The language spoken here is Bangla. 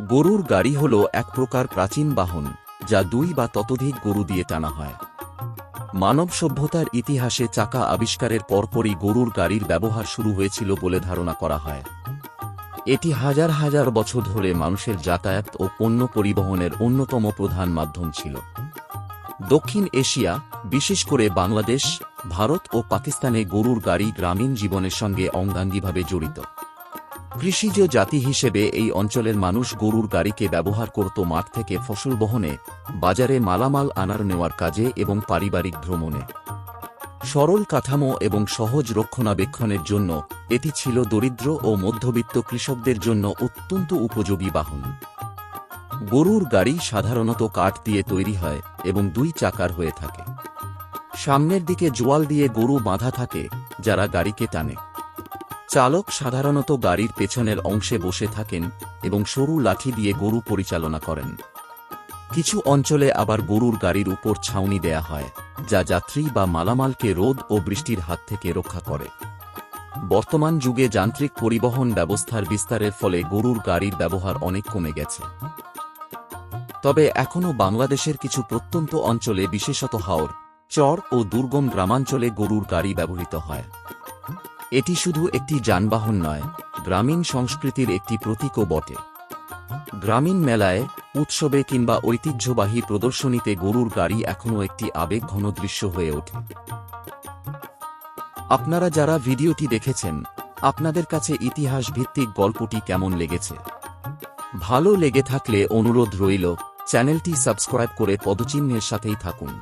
গরুর গাড়ি হল এক প্রকার প্রাচীন বাহন, যা দুই বা ততোধিক গরু দিয়ে টানা হয়। মানব সভ্যতার ইতিহাসে চাকা আবিষ্কারের পরপরই গরুর গাড়ির ব্যবহার শুরু হয়েছিল বলে ধারণা করা হয়। এটি হাজার হাজার বছর ধরে মানুষের যাতায়াত ও পণ্য পরিবহনের অন্যতম প্রধান মাধ্যম ছিল। দক্ষিণ এশিয়া, বিশেষ করে বাংলাদেশ, ভারত ও পাকিস্তানে গরুর গাড়ি গ্রামীণ জীবনের সঙ্গে অঙ্গাঙ্গিভাবে জড়িত। কৃষিজ জাতি হিসেবে এই অঞ্চলের মানুষ গরুর গাড়িকে ব্যবহার করত মাঠ থেকে ফসল বহনে, বাজারে মালামাল আনার নেওয়ার কাজে এবং পারিবারিক ভ্রমণে। সরল কাঠামো এবং সহজ রক্ষণাবেক্ষণের জন্য এটি ছিল দরিদ্র ও মধ্যবিত্ত কৃষকদের জন্য অত্যন্ত উপযোগী বাহন। গরুর গাড়ি সাধারণত কাঠ দিয়ে তৈরি হয় এবং দুই চাকার হয়ে থাকে। সামনের দিকে জোয়াল দিয়ে গরু বাঁধা থাকে, যারা গাড়িকে টানে। চালক সাধারণত গাড়ির পেছনের অংশে বসে থাকেন এবং সরু লাঠি দিয়ে গরু পরিচালনা করেন। কিছু অঞ্চলে আবার গরুর গাড়ির উপর ছাউনি দেয়া হয়, যা যাত্রী বা মালামালকে রোদ ও বৃষ্টির হাত থেকে রক্ষা করে। বর্তমান যুগে যান্ত্রিক পরিবহন ব্যবস্থার বিস্তারের ফলে গরুর গাড়ির ব্যবহার অনেক কমে গেছে। তবে এখনও বাংলাদেশের কিছু প্রত্যন্ত অঞ্চলে বিশেষত হাওর, চর ও দুর্গম গ্রামাঞ্চলে গরুর গাড়ি ব্যবহৃত হয়। এটি শুধু একটি যানবাহন নয়, গ্রামীণ সংস্কৃতির একটি প্রতীকও বটে। গ্রামীণ মেলায়, উৎসবে কিংবা ঐতিহ্যবাহী প্রদর্শনীতে গরুর গাড়ি এখনও একটি আবেগঘন দৃশ্য হয়ে ওঠে। আপনারা যারা ভিডিওটি দেখেছেন, আপনাদের কাছে ইতিহাস ভিত্তিক গল্পটি কেমন লেগেছে? ভালো লেগে থাকলে অনুরোধ রইল, চ্যানেলটি সাবস্ক্রাইব করে পদচিহ্নের সাথেই থাকুন।